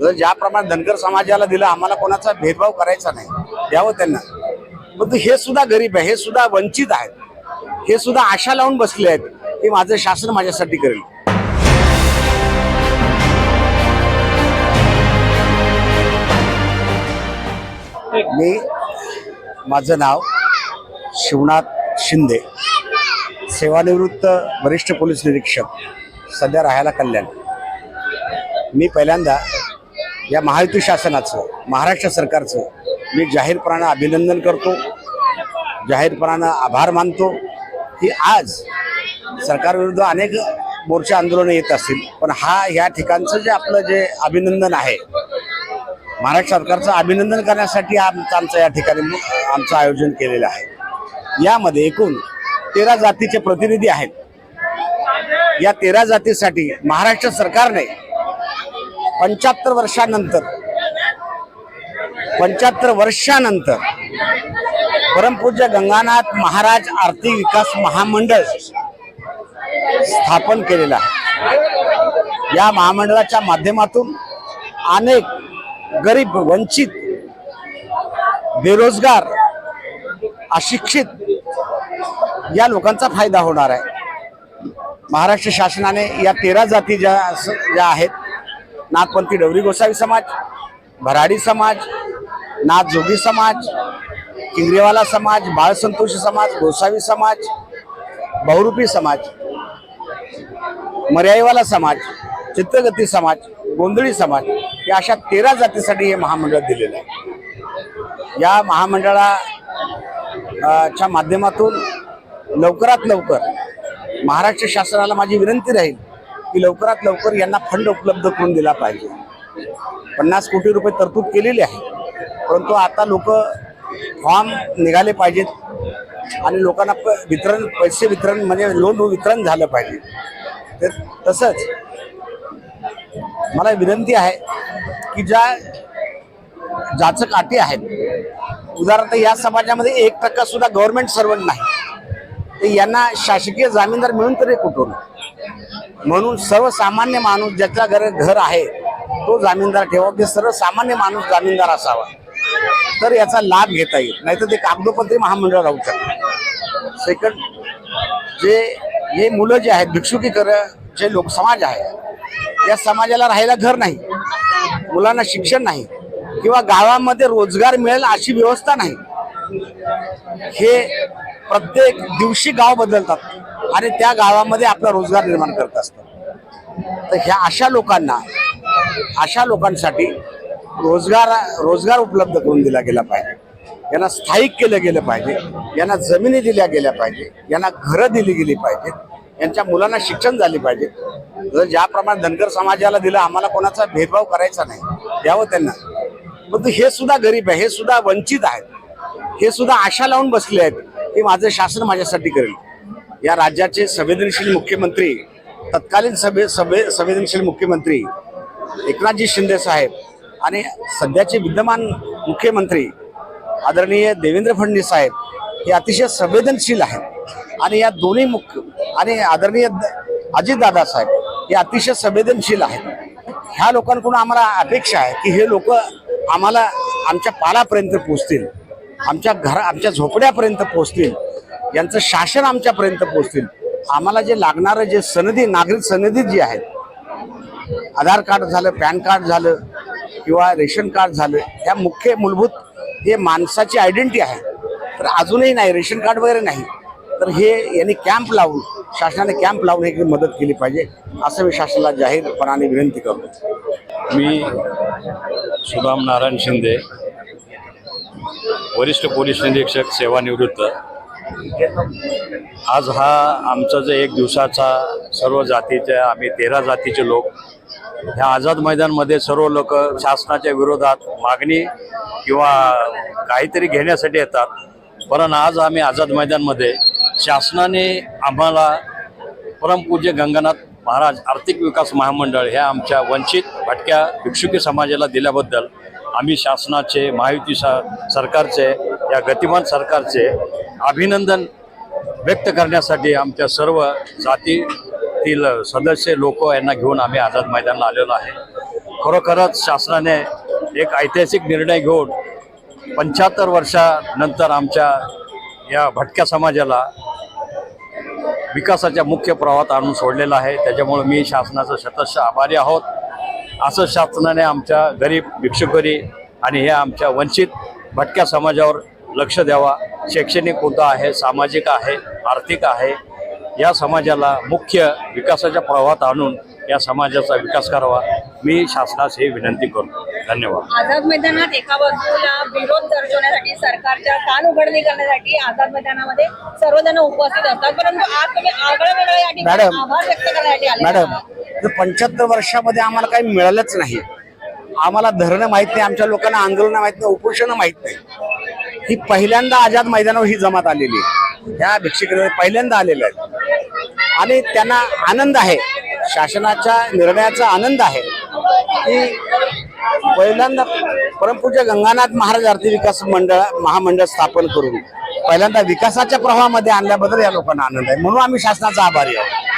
जर ज्याप्रमाणे धनगर समाजाला दिलं आम्हाला कोणाचा भेदभाव करायचा नाही. द्यावं त्यांना. परंतु हे सुद्धा गरीब आहे हे सुद्धा वंचित आहेत. हे सुद्धा आशा लावून बसले आहेत की माझं शासन माझ्यासाठी करेल. मी माझं नाव शिवनाथ शिंदे सेवानिवृत्त वरिष्ठ पोलीस निरीक्षक सध्या राहायला कल्याण. मी पहिल्यांदा या महायुती शासनाचं महाराष्ट्र सरकारचं मी जाहीरपणानं अभिनंदन करतो. जाहीरपणानं आभार मानतो की आज सरकारविरुद्ध अनेक मोर्चा आंदोलनं येत असतील पण हा ह्या ठिकाणचं जे आपलं जे अभिनंदन आहे महाराष्ट्र सरकारचं अभिनंदन करण्यासाठी आमचं आमचं या ठिकाणी आमचं आयोजन केलेलं आहे. यामध्ये एकूण तेरा जातीचे प्रतिनिधी आहेत. या तेरा जातीसाठी महाराष्ट्र सरकारने पंच्याहत्तर वर्षानंतर. पंच्याहत्तर वर्षानंतर परमपूज्य गंगानाथ महाराज आर्थिक विकास महामंडळ स्थापन केलेला आहे. या महामंडळाच्या माध्यमातून अनेक गरीब वंचित बेरोजगार अशिक्षित या लोकांचा फायदा होणार आहे. महाराष्ट्र शासनाने या तेरा जाती ज्या ज्या आहेत नाथपंथी डवरी गोसावी समाज भराडी समाज नाथ जोगी समाज किंगरेवाला समाज बाळसंतोषी समाज गोसावी समाज बहुरूपी समाज मर्याईवाला समाज चित्रगती समाज गोंधळी समाज या अशा तेरा जातीसाठी हे महामंडळ दिलेलं आहे. या महामंडळा च्या माध्यमातून लवकरात लवकर महाराष्ट्र शासनाला माझी विनंती राहील की लवकरात लवकर यांना फंड उपलब्ध करून दिला पाहिजे. पन्नास कोटी रुपये तरतूद केलेली आहे. परंतु आता लोक फॉर्म निघाले पाहिजेत आणि लोकांना प वितरण पैसे वितरण म्हणजे लोन वितरण झालं पाहिजे. तर तसंच मला विनंती आहे की ज्या जाचक अटी आहेत उदाहरणार्थ या समाजामध्ये एक टक्का सुद्धा गव्हर्नमेंट सर्वंट नाही. तर यांना शासकीय जामीनदार मिळून तरी कुठून? म्हणून सर्वसामान्य माणूस ज्याच्या घर घर आहे तो जामीनदार ठेवा की सर्वसामान्य माणूस जामीनदार असावा. तर याचा लाभ घेता येईल. नाहीतर ते कागदोपत्री महामंडळ राहू शकतात. सेकंड जे हे मुलं जे आहेत भिक्षुकीकर जे लोक समाज आहे या समाजाला राहायला घर नाही. मुलांना शिक्षण नाही. किंवा गावामध्ये रोजगार मिळेल अशी व्यवस्था नाही. हे प्रत्येक दिवशी गाव बदलतात. आणि त्या गावामध्ये आपला रोजगार निर्माण करत असतात तर ह्या अशा लोकांना अशा लोकांसाठी रोजगार रोजगार उपलब्ध करून दिला गेला पाहिजे. यांना स्थायिक केलं गेलं पाहिजे. यांना जमिनी दिल्या गेल्या पाहिजे. यांना घरं दिली गेली पाहिजेत. यांच्या मुलांना शिक्षण झाले पाहिजे. जर ज्याप्रमाणे धनगर समाजाला दिलं आम्हाला कोणाचा भेदभाव करायचा नाही. द्यावं त्यांना. परंतु हे सुद्धा गरीब आहे. हे सुद्धा वंचित आहेत. हे सुद्धा आशा लावून बसले आहेत की माझं शासन माझ्यासाठी करेल. या राज्याचे संवेदनशील मुख्यमंत्री तत्कालीन सभे सभे संवेदनशील मुख्यमंत्री एकनाथजी शिंदे साहेब आणि सध्याचे विद्यमान मुख्यमंत्री आदरणीय देवेंद्र फडणवीस साहेब हे अतिशय संवेदनशील आहेत. आणि या दोन्ही मुख्य आणि आदरणीय अजितदादा साहेब हे अतिशय संवेदनशील आहेत. ह्या लोकांकडून आम्हाला अपेक्षा आहे की हे लोक आम्हाला आमच्या पालापर्यंत पोचतील आमच्या घर आमच्या झोपड्यापर्यंत पोचतील यांचं शासन आमच्यापर्यंत पोहोचतील. आम्हाला जे लागणारं जे सनदी नागरिक सनदी जी आहेत आधार कार्ड झालं पॅन कार्ड झालं किंवा रेशन कार्ड झालं ह्या मुख्य मूलभूत हे माणसाची आयडेंटिटी आहे तर अजूनही नाही रेशन कार्ड वगैरे नाही. तर हे यांनी कॅम्प लावून शासनाने कॅम्प लावून हे मदत केली पाहिजे असं मी शासनाला जाहीरपणाने विनंती करतो. मी सुदाम नारायण शिंदे वरिष्ठ पोलीस निरीक्षक सेवानिवृत्त. आज हा आमचा जो एक दिवसाचा सर्व जातीच्या आम्ही तेरा जातीचे लोक. ह्या आझाद मैदानमध्ये सर्व लोक शासनाच्या विरोधात मागणी किंवा काहीतरी घेण्यासाठी येतात. पण आज आम्ही आझाद मैदानमध्ये शासनाने आम्हाला परमपूज्य गंगानाथ महाराज आर्थिक विकास महामंडळ ह्या आमच्या वंचित भटक्या भिक्षुकी समाजाला दिल्याबद्दल आम्ही शासनाचे महायुती सा सरकारचे या गतिमान सरकारचे अभिनंदन व्यक्त करण्यासाठी आमच्या सर्व जातीतील सदस्य लोक यांना घेऊन आम्ही आझाद मैदानाला आलेलो आहे. खरोखरच शासनाने एक ऐतिहासिक निर्णय घेऊन पंच्याहत्तर वर्षानंतर आमच्या या भटक्या समाजाला विकासाच्या मुख्य प्रवाहात आणून सोडलेला आहे. त्याच्यामुळे मी शासनाचं शतश आभारी आहोत. असं शासनाने आमच्या गरीब भिक्षुकरी आणि हे आमच्या वंचित भटक्या समाजावर लक्ष द्यावा. शैक्षणिक मुद्दा आहे सामाजिक आहे आर्थिक आहे या समाजाला मुख्य विकासाच्या प्रवाहात आणून या समाजाचा विकास करावा. मी शासनास ही विनंती करतो. धन्यवाद. आझाद मैदानात एका बाजूला विरोध दर्शवण्यासाठी सरकारच्या कान उघडणी करण्यासाठी आझाद मैदानामध्ये सर्वजण उपस्थित असतात. परंतु आज तुम्ही आगळं वेगळं या ठिकाणी मॅडम, आभार व्यक्त करण्यासाठी आले मॅडम पंच्याहत्तर वर्षामध्ये आम्हाला काही मिळालंच नाही. आम्हाला धरणं माहीत नाही आमच्या लोकांना आंदोलन माहीत नाही उपोषण माहीत नाही. ही पहिल्यांदा आझाद मैदानावर ही जमात आलेली आहे. ह्या भिक्षिक पहिल्यांदा आलेल्या आहेत. आणि त्यांना आनंद आहे. शासनाच्या निर्णयाचा आनंद आहे. की पहिल्यांदा परमपूज्य गंगानाथ महाराज आरती विकास मंडळ महामंडळ स्थापन करून पहिल्यांदा विकासाच्या प्रवाहामध्ये आणल्याबद्दल या लोकांना आनंद आहे. म्हणून आम्ही शासनाचा आभारी आहोत.